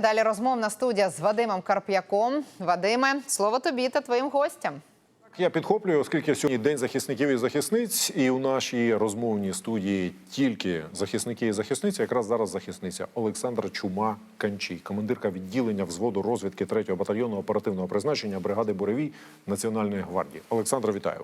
Далі розмовна студія з Вадимом Карп'яком. Вадиме, слово тобі та твоїм гостям. Я підхоплюю, оскільки сьогодні день захисників і захисниць, і у нашій розмовній студії тільки захисники і захисниці. Якраз зараз захисниця Олександра Чума Канчій, командирка відділення взводу розвідки 3-го батальйону оперативного призначення бригади Буревій Національної гвардії. Олександра, вітаю.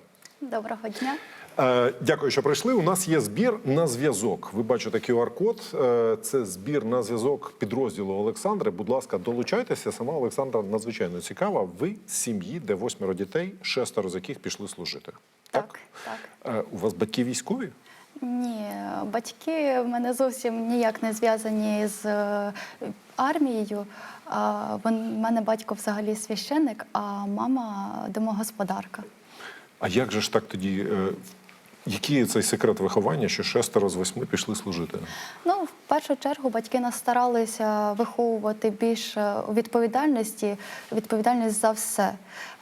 Доброго дня. Е, Дякую, що прийшли. У нас є збір на зв'язок. Ви бачите QR-код. Е, Це збір на зв'язок підрозділу Олександри. Будь ласка, долучайтеся. Сама Олександра надзвичайно цікава. Ви з сім'ї, де восьмеро дітей, шестеро з яких пішли служити. Так, так. Е, У вас батьки військові? Ні, батьки в мене зовсім ніяк не зв'язані з армією. В мене батько взагалі священник, а мама домогосподарка. А як же ж так тоді? е, Який цей секрет виховання, що шестеро з восьми пішли служити? Ну, в першу чергу батьки нас старалися виховувати більше відповідальності, відповідальність за все.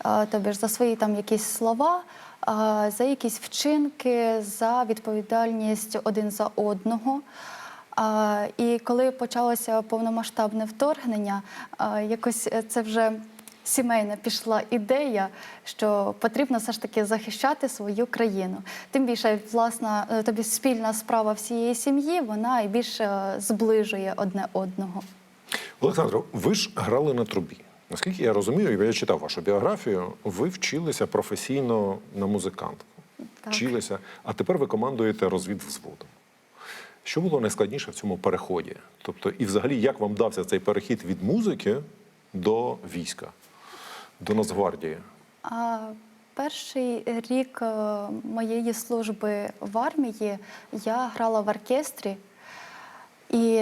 Е, Тобі ж за свої там якісь слова, е, за якісь вчинки, за відповідальність один за одного. І коли почалося повномасштабне вторгнення, якось е, це вже сімейна пішла ідея, що потрібно все ж таки захищати свою країну. Тим більше, власна е, тобі спільна справа всієї сім'ї, вона і більше е, зближує одне одного. Олександро, ви ж грали на трубі. Наскільки я розумію, я читав вашу біографію, ви вчилися професійно на музиканта. Так. Вчилися, а тепер ви командуєте розвідвзводом. Що було найскладніше в цьому переході? Тобто, і взагалі, як вам дався цей перехід від музики до війська, до Нацгвардії? А перший рік е, моєї служби в армії я грала в оркестрі, і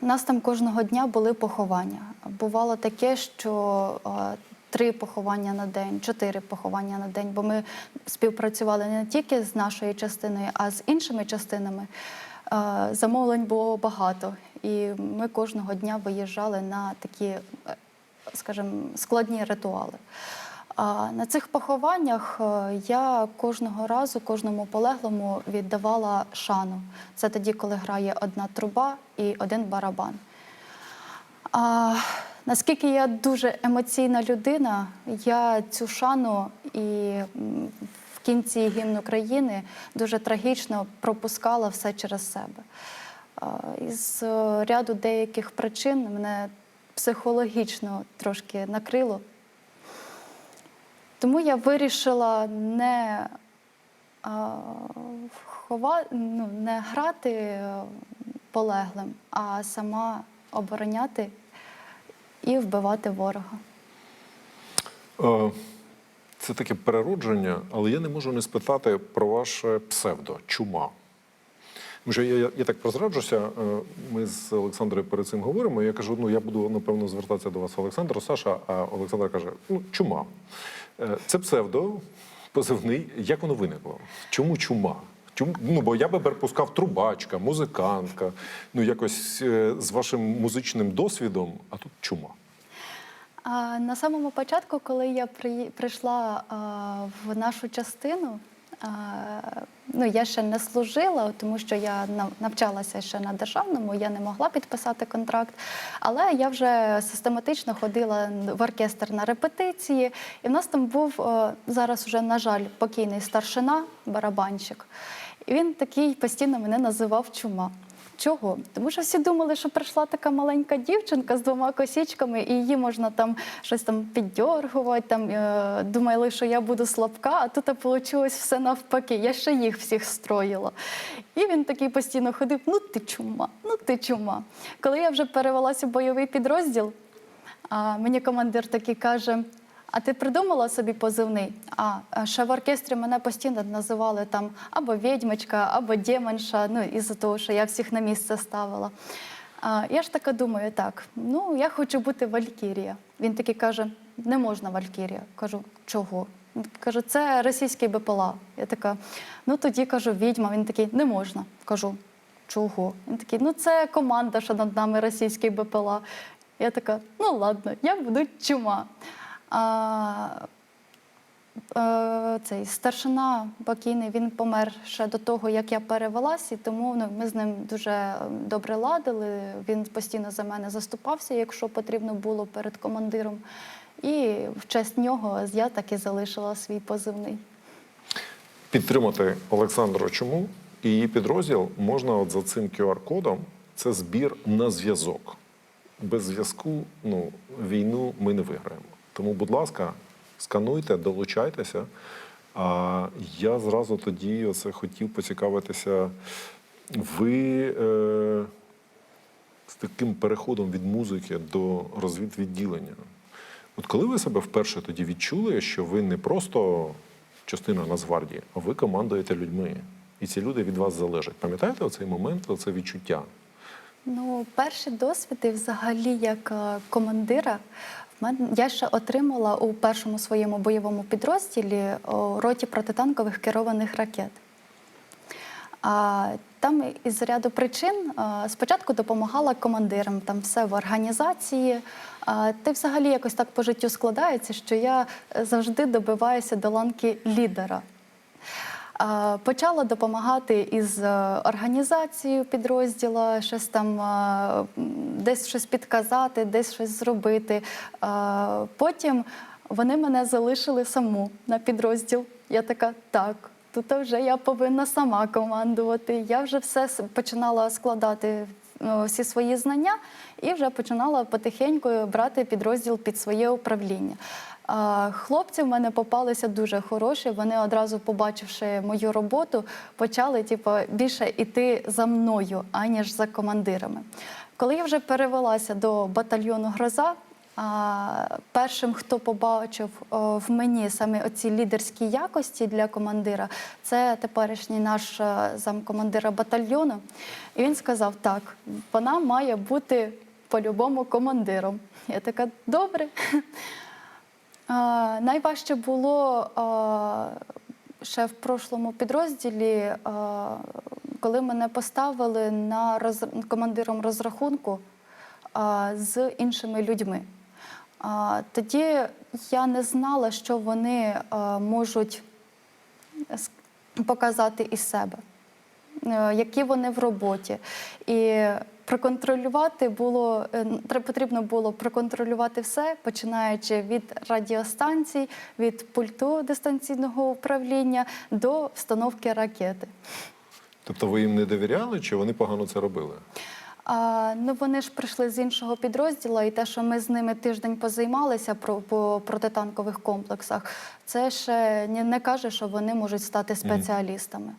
в нас там кожного дня були поховання. Бувало таке, що е, три поховання на день, чотири поховання на день, бо ми співпрацювали не тільки з нашою частиною, а з іншими частинами. Е, Замовлень було багато, і ми кожного дня виїжджали на такі, скажімо, складні ритуали. На цих похованнях е, я кожного разу, кожному полеглому віддавала шану. Це тоді, коли грає одна труба і один барабан. А, наскільки я дуже емоційна людина, я цю шану і в кінці гімну країни дуже трагічно пропускала все через себе. Із е, ряду деяких причин мене психологічно трошки накрило. Тому я вирішила не, а, хова, ну, не грати е, полеглим, а сама обороняти і вбивати ворога. Е, Це таке переродження, але я не можу не спитати про ваше псевдо чума. Що я, я, я так прозраджуся, е, ми з Олександрою перед цим говоримо. Я кажу, ну я буду напевно звертатися до вас, Олександр, Саша, а Олександр каже: ну, чума. Е, Це псевдо, позивний. Як воно виникло? Чому чума? Чому? Ну, бо я би припускав трубачка, музикантка, ну якось е, з вашим музичним досвідом, а тут чума. На самому початку, коли я при, прийшла в нашу частину, ну я ще не служила, тому що я навчалася ще на державному, я не могла підписати контракт. Але я вже систематично ходила в оркестр на репетиції, і в нас там був е, зараз вже, на жаль, покійний старшина, барабанщик. І він такий постійно мене називав чума. Чого? Тому що всі думали, що прийшла така маленька дівчинка з двома косічками, і її можна там щось там піддьоргувати, там е, думали, що я буду слабка, а тут вийшло все навпаки. Я ще їх всіх строїла. І він такий постійно ходив: ну ти чума, ну ти чума. Коли я вже перевелася в бойовий підрозділ, а мені командир такий каже: А ти придумала собі позивний? А а ще в оркестрі мене постійно називали там або відьмочка, або демонша, ну із-за того, що я всіх на місце ставила. А, я ж така думаю, так, ну я хочу бути Валькірія. Він такий каже: не можна Валькірія. Кажу, чого? Він Каже, це російський БПЛА. Я така, ну тоді кажу, відьма. Він такий, не можна. Кажу, чого? Він такий, ну це команда, що над нами російський БПЛА. Я така, ну ладно, я буду чума. А, Е, цей старшина покійний він помер ще до того, як я перевелась, і тому ну, ми з ним дуже добре ладили. Він постійно за мене заступався, якщо потрібно було перед командиром. І в честь нього я так і залишила свій позивний. Підтримати Олександру Чому і її підрозділ можна от за цим QR-кодом. Це збір на зв'язок. Без зв'язку ну, війну ми не виграємо. Тому, будь ласка, скануйте, долучайтеся. А я зразу тоді оце хотів поцікавитися. Ви е, з таким переходом від музики до розвідвідділення. От коли ви себе вперше тоді відчули, що ви не просто частина Нацгвардії, а ви командуєте людьми, і ці люди від вас залежать. Пам'ятаєте оцей момент, оце відчуття? Ну, перші досвіди, взагалі, як е, командира, я ще отримала у першому своєму бойовому підрозділі роті протитанкових керованих ракет. Там із ряду причин спочатку допомагала командирам, там все в організації. Та взагалі якось так по життю складається, що я е, завжди добиваюся до ланки лідера. Почала допомагати із е, організацією підрозділу, щось там е, десь щось підказати, десь щось зробити. Потім вони мене залишили саму на підрозділ. Я така, так, тут вже я повинна сама командувати. Я вже все починала складати всі свої знання і вже починала потихеньку брати підрозділ під своє управління. Хлопці в мене попалися дуже хороші. Вони одразу, побачивши мою роботу, почали типу, більше йти за мною, аніж за командирами. Коли я вже перевелася до батальйону Гроза, першим, хто побачив в мені саме оці лідерські якості для командира, це теперішній наш е, замкомандира батальйону. І він сказав: так, вона має бути по-любому командиром. Я така, добре. Найважче було ще в прошлому підрозділі, коли мене поставили на командиром розрахунку з іншими людьми. Тоді я не знала, що вони можуть показати із себе, е, які вони в роботі. І проконтролювати було е, потрібно було проконтролювати все, починаючи від радіостанцій, від пульту дистанційного управління до встановки ракети. Тобто ви їм не довіряли, чи вони погано це робили? А, ну вони ж прийшли з іншого підрозділу, і те, що ми з ними тиждень позаймалися про, по протитанкових комплексах, це ще не, не каже, що вони можуть стати спеціалістами.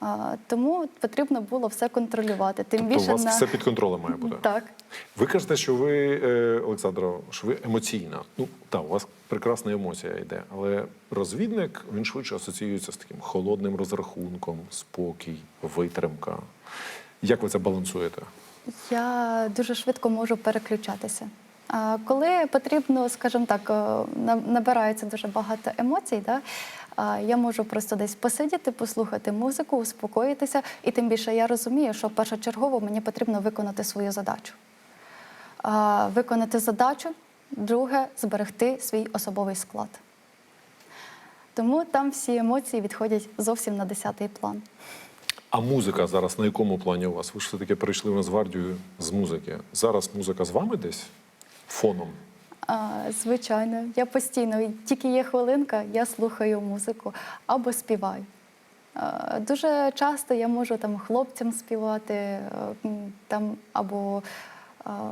А, тому потрібно було все контролювати. Тим Тобто у вас на все під контролем має бути. так. Ви кажете, що ви, е, Олександра, що ви емоційна. Ну так, у вас прекрасна емоція йде, але розвідник він швидше асоціюється з таким холодним розрахунком, спокій, витримка. Як ви це балансуєте? Я дуже швидко можу переключатися. Коли потрібно, скажімо так, е, набирається дуже багато емоцій, да, я можу просто десь посидіти, послухати музику, успокоїтися, і тим більше я розумію, що першочергово мені потрібно виконати свою задачу. Виконати задачу, друге зберегти свій особовий склад. Тому там всі емоції відходять зовсім на десятий план. А музика зараз на якому плані у вас? Ви ж все-таки перейшли в Нацгвардію з музики. Зараз музика з вами десь фоном? А, звичайно, я постійно, тільки є хвилинка, я слухаю музику або співаю. А, дуже часто я можу там хлопцям співати, е, там, або а,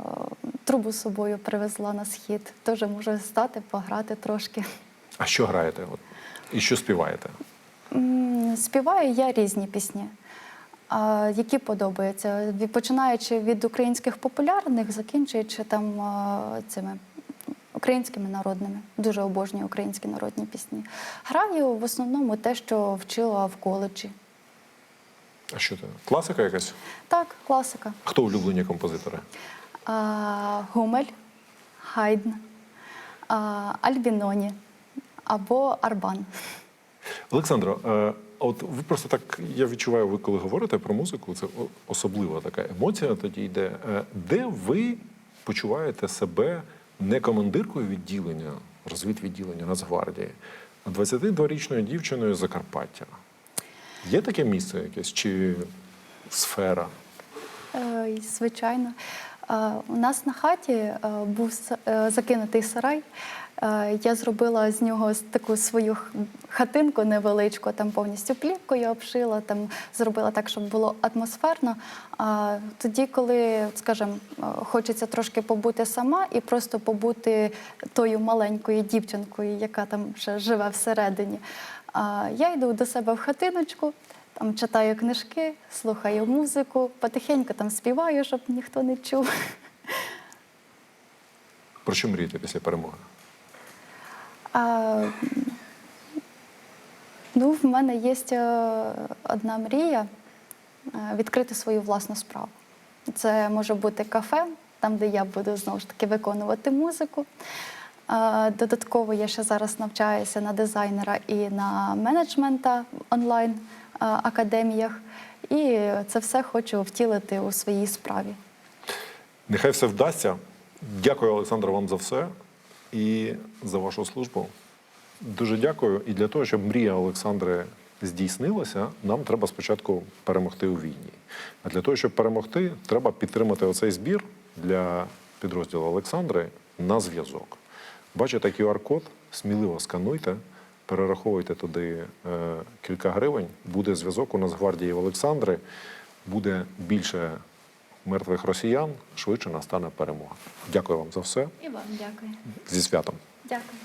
трубу з собою привезла на схід. Теж можу стати, пограти трошки. А що граєте? От. І що співаєте? Співаю я різні пісні, які подобаються. Починаючи від українських популярних, закінчуючи там цими українськими народними. Дуже обожнюю українські народні пісні. Граю в основному те, що вчила в коледжі. А що це? Класика якась? Так, класика. Хто улюблені композитори? А, Гумель, Хайдн, а, Альбіноні або Арбан. Олександро, е, от ви просто так, я відчуваю, ви коли говорите про музику, це особлива така емоція тоді йде. Е, Де ви почуваєте себе не командиркою відділення, розвідвідділення Нацгвардії, а 22-річною дівчиною Закарпаття. Є таке місце якесь чи сфера? Е, Звичайно. Е, У нас на хаті був закинутий сарай. Е, Я зробила з нього таку свою хатинку невеличку, там повністю плівкою обшила, там зробила так, щоб було атмосферно. А тоді, коли, скажімо, е, хочеться трошки побути сама і просто побути тою маленькою дівчинкою, яка там ще живе всередині, я йду до себе в хатиночку. Там читаю книжки, слухаю музику, потихеньку там співаю, щоб ніхто не чув. Про що мрієте після перемоги? А, ну, в мене є одна мрія е, відкрити свою власну справу. Це може бути кафе, там, де я буду знову ж таки виконувати музику. Додатково я ще зараз навчаюся на дизайнера і на менеджмента онлайн академіях. І це все хочу втілити у своїй справі. Нехай все вдасться. Дякую, Олександр, вам за все і за вашу службу. Дуже дякую. І для того, щоб мрія Олександри здійснилася, нам треба спочатку перемогти у війні. А для того, щоб перемогти, треба підтримати оцей збір для підрозділу Олександри на зв'язок. Бачите QR-код, сміливо скануйте, перераховуйте туди е, кілька гривень. Буде зв'язок у Нацгвардії Олександри, буде більше мертвих росіян, швидше настане перемога. Дякую вам за все. І вам дякую. Зі святом. Дякую.